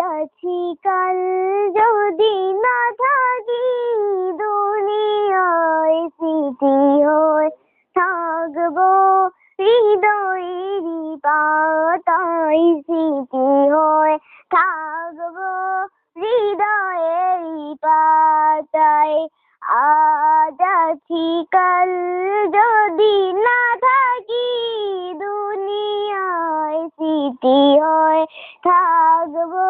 আছি কাল। যদি না থাকি দুনিয়ায় স্মৃতি হয় থাকব, হৃদয়েরই পাতায় স্মৃতি হয় থাকব, হৃদয়েরই পাতায়। আজ আছি কাল। যদি না থাকি দুনিয়ায় স্মৃতি হয় থাকব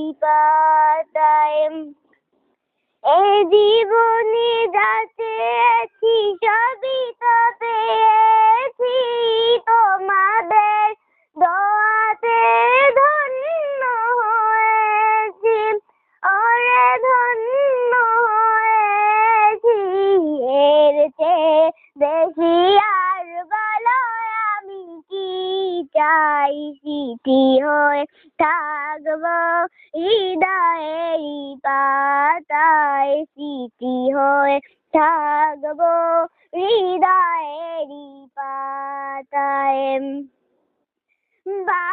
জীবনে যাতে আছি সবই তো পেয়েছি। তোমাদের দোয়াতে ধন্য হয়েছি, ওরে ধন্য হয়েছি। এর চেয়ে বেশি আর বলো আমি কি চাই? স্মৃতি হয়ে থাকব হৃদয়েরই পাতায় স্মৃতি হয়ে থাকব হৃদয়েরই পাতায়। বাগানে